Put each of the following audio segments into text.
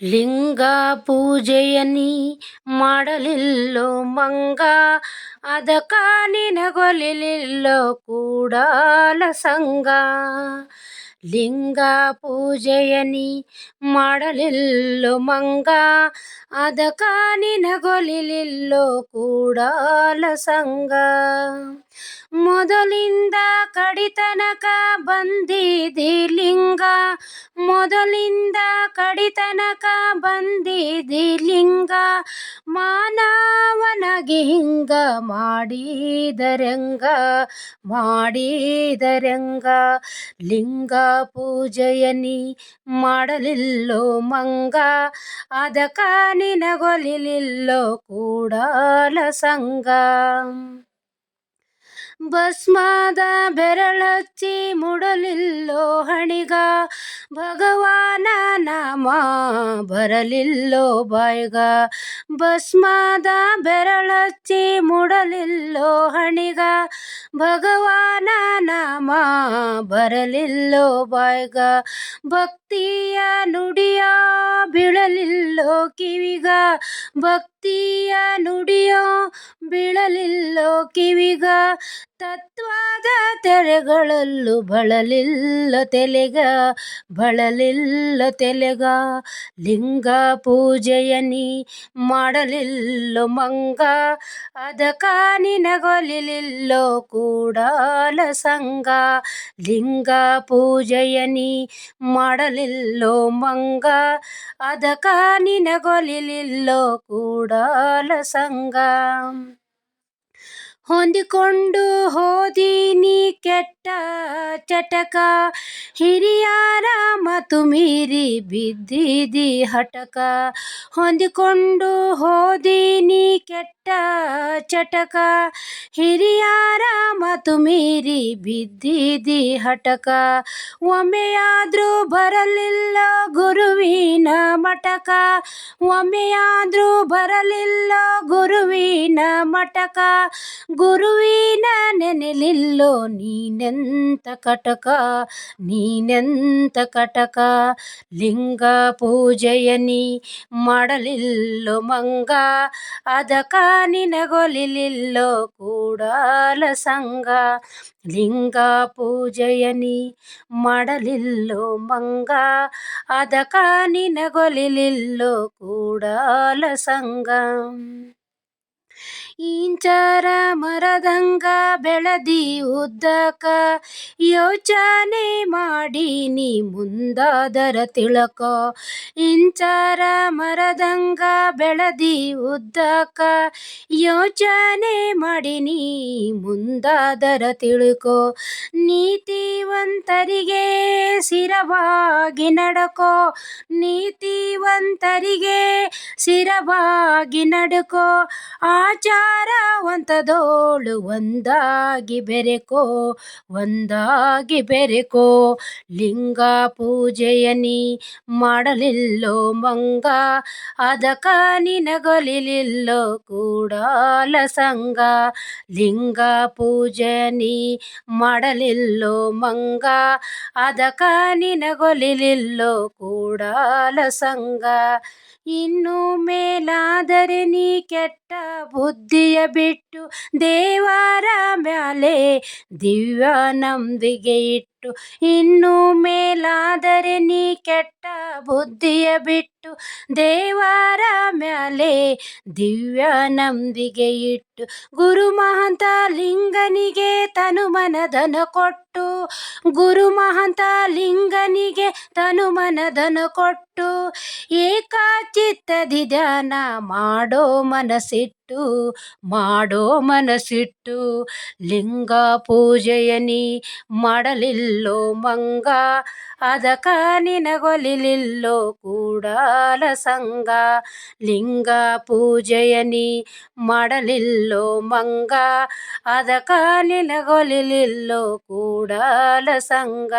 ಲಿಂಗ ಪೂಜೆಯನಿ ಮಾಡಲಿಲ್ಲೋ ಮಂಗ ಅದಕ ನಿನಗೊಲಿಲಿಲ್ಲೋ ಕೂಡಲ ಸಂಗ ಲಿಂಗ ಪೂಜೆಯನಿ ಮಾಡಲಿಲ್ಲೋ ಮಂಗ ಅದಕ ನಿನಗೊಲಿಲಿಲ್ಲೋ ಕೂಡಲ ಸಂಗ. ಮೊದಲಿಂದ ಕಡಿತನಕ ಬಂದಿದಿ ಲಿಂಗ, ಮೊದಲಿಂದ ಕಡಿತನಕ ಬಂದಿದಿ ಲಿಂಗ ಮಾನವನಗೆ ಹಿಂಗ ಮಾಡಿದರಂಗ ಮಾಡಿದರಂಗ. ಲಿಂಗ ಪೂಜೆಯನಿ ಮಾಡಲಿಲ್ಲೋ ಮಂಗ ಅದಕ ನಿನಗೊಲಿಲಿಲ್ಲೋ ಕೂಡಲ ಸಂಗ. ಭಸ್ಮದ ಬೆರಳಚ್ಚಿ ಮುಡಲಿಲ್ಲೋ ಹಣಿಗ, ಭಗವಾನ ನಾಮ ಬರಲಿಲ್ಲೋ ಬಾಯ್ಗ. ಭಸ್ಮದ ಬೆರಳಚ್ಚಿ ಮುಡಲಿಲ್ಲೋ ಹಣಿಗ, ಭಗವಾನ ನಾಮ ಬರಲಿಲ್ಲೋ ಬಾಯ್ಗ. ಭಕ್ತಿಯ ನುಡಿಯ ಬೀಳಲಿಲ್ಲೋ ಕಿವಿಗ, ಭಕ್ತಿಯ ನುಡಿಯೋ ಬೀಳಲಿಲ್ಲೋ ಕಿವಿಗ. ತತ್ವದ ತೆರೆಗಳಲ್ಲೂ ಬಳಲಿಲ್ಲ ತೆಲೆಗ ಬಳಲಿಲ್ಲ ತೆಲೆಗ. ಲಿಂಗ ಪೂಜೆಯನಿ ಮಾಡಲಿಲ್ಲೋ ಮಂಗ ಅದಕ ನಿನಗೊಲಿಲಿಲ್ಲೋ ಕೂಡಲ ಸಂಗ. ಲಿಂಗ ಪೂಜೆಯನಿ ಮಾಡಲಿಲ್ಲೋ ಮಂಗ ಅದಕ ನಿನಗೊಲಿಲಿಲ್ಲೋ ಕೂಡಲ ಸಂಗ. ಹೊಂದಿಕೊಂಡು ಹೋದೀನಿ ಕೆಟ್ಟ ಚಟಕ. ಹಿರಿಯರ ಮತ್ತು ಮೀರಿ ಬಿದ್ದಿದಿ ಹಟಕ ಹೊಂದಿಕೊಂಡು ಹೋದೀನಿ ಕೆಟ್ಟ ಚಟಕ. ಹಿರಿಯರ ಮಾತು ಮೀರಿ ಬಿದ್ದಿದಿ ಹಟಕ ಒಮ್ಮೆಯಾದ್ರೂ ಬರಲಿಲ್ಲ ಗುರುವಿನ ಮಟಕ ಒಮ್ಮೆಯಾದ್ರೂ ಬರಲಿಲ್ಲ ಗುರುವಿನ ಮಟಕ ಗುರುವಿನ ನೆನೆಲಿಲ್ಲೋ ನೀನೆಂತ ಕಟಕ. ನೀನೆಂತ ಕಟಕ. ಲಿಂಗ ಪೂಜೆಯನಿ ಮಾಡಲಿಲ್ಲೋ ಮಂಗ. ಅದಕ ನಿನಗೊಲಿಲಿಲ್ಲೋ ಕೂಡಲ ಸಂಗ ಲಿಂಗ ಪೂಜೆಯನಿ ಮಾಡಲಿಲ್ಲೋ ಮಂಗ ಅದಕ ನಿನಗೊಲಿಲಿಲ್ಲೋ ಕೂಡಲ ಸಂಗ ಇಂಚರ ಮರದಂಗ ಬೆಳದಿ ಉದ್ದಕ ಯೋಚನೆ ಮಾಡಿ ನೀ ಮುಂದಾದರ ತಿಳಕ. ಇಂಚರ ಮರದಂಗ ಬೆಳದಿ ಉದ್ದಕ ಯೋಚನೆ ಮಾಡಿ ನೀ ಮುಂದಾದರ ತಿಳ್ಕೋ. ನೀತಿವಂತರಿಗೆ ಸಿರವಾಗಿ ನಡಕೋ. ನೀತಿವಂತರಿಗೆ ಸಿರವಾಗಿ ನಡ್ಕೋ. ಆಚಾರವಂತದೋಳು ಒಂದಾಗಿ ಬೆರೆಕೋ ಒಂದಾಗಿ ಬೆರೆಕೋ. ಲಿಂಗ ಪೂಜೆಯನಿ ಮಾಡಲಿಲ್ಲೋ ಮಂಗ, ಅದಕ ನಿನಗೊಲಿಲಿಲ್ಲೋ ಕೂಡಾಲ ಸಂಗ. ಲಿಂಗ ಪೂಜೆಯನಿ ಮಾಡಲಿಲ್ಲೋ ಮಂಗ, ಅದಕ ನಿನಗೊಲಿಲಿಲ್ಲೋ ಕೂಡಾಲ ಸಂಗ. ಇನ್ನು ಮೇಲಾದರೆ ನೀ ಕೆಟ್ಟ ಬುದ್ಧಿಯ ಬಿಟ್ಟು ದೇವರ ಮ್ಯಾಲೆ ದಿವ್ಯ ನಂಬಿಗೆ ಇಟ್ಟು ಇನ್ನು ಮೇಲಾದರೆ ನೀ ಕೆಟ್ಟ ಬುದ್ಧಿಯ ಬಿಟ್ಟು ದೇವರ ಮ್ಯಾಲೆ ದಿವ್ಯ ನಂಬಿಗೆ ಇಟ್ಟು ಗುರು ಮಹಂತ ಲಿಂಗನಿಗೆ ತನು ಮನದನ ಕೊಟ್ಟು, ಗುರು ಮಹಂತ ಲಿಂಗನಿಗೆ ತನು ಮನದನ ಕೊಟ್ಟು, ಏಕಾಚಿತ್ತದಿ ಧ್ಯಾನ ಮಾಡೋ ಮನಸ್ಸಿಟ್ಟು ಮಾಡೋ ಮನಸ್ಸಿಟ್ಟು, ಲಿಂಗ ಪೂಜೆಯನಿ ಮಾಡಲಿಲ್ಲೋ ಮಂಗ, ಅದಕ ನಿನಗೊಲಿಲಿಲ್ಲೋ ಕೂಡಲ ಸಂಗ ಲಿಂಗ ಪೂಜೆಯನಿ ಮಾಡಲಿಲ್ಲೋ ಮಂಗ ಅದಕ ನಿನಗೊಲಿಲಿಲ್ಲೋ ಕೂಡಲ ಸಂಗ.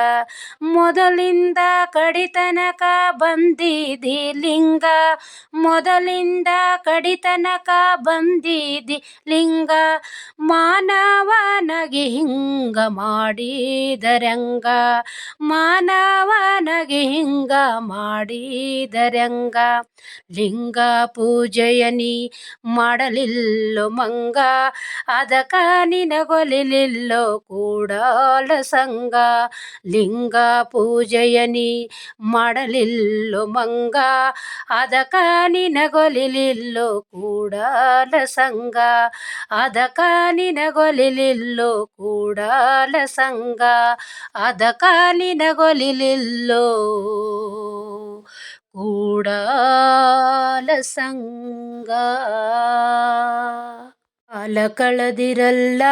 ಮೊದಲಿಂದ ಕಡಿತನಕ ಬಂದಿದಿ ಲಿಂಗ. ಮೊದಲಿಂದ ಕಡಿತನಕ ಬಂದಿದಿ ಲಿಂಗ. ಮಾನವನಗೆ ಹಿಂಗ ಮಾಡಿದರಂಗ. ಮಾನವನಗೆ ಹಿಂಗ ಮಾಡಿದರಂಗ. ಲಿಂಗ ಪೂಜೆಯನಿ ಮಾಡಲಿಲ್ಲೋ ಮಂಗ. ಅದಕ ನಿನಗೊಲಿಲಿಲ್ಲೋ ಕೂಡಲ ಸಂಗ ಲಿಂಗ ಪೂಜೆಯನಿ ಮಾಡಲಿಲ್ಲೋ ಮಂಗ ಅದಕ ನಿನಗೊಲಿಲಿಲ್ಲೋ ಕೂಡಲ ಸಂಗ ಅದಕ ನಿನಗೊಲಿಲಿಲ್ಲೋ ಕೂಡಲ ಸಂಗ ಅದಕ ನಿನಗೊಲಿಲಿಲ್ಲೋ ಕೂಡಲ ಸಂಗ ಕಾಲ ಕಳೆದಿರಲ್ಲ.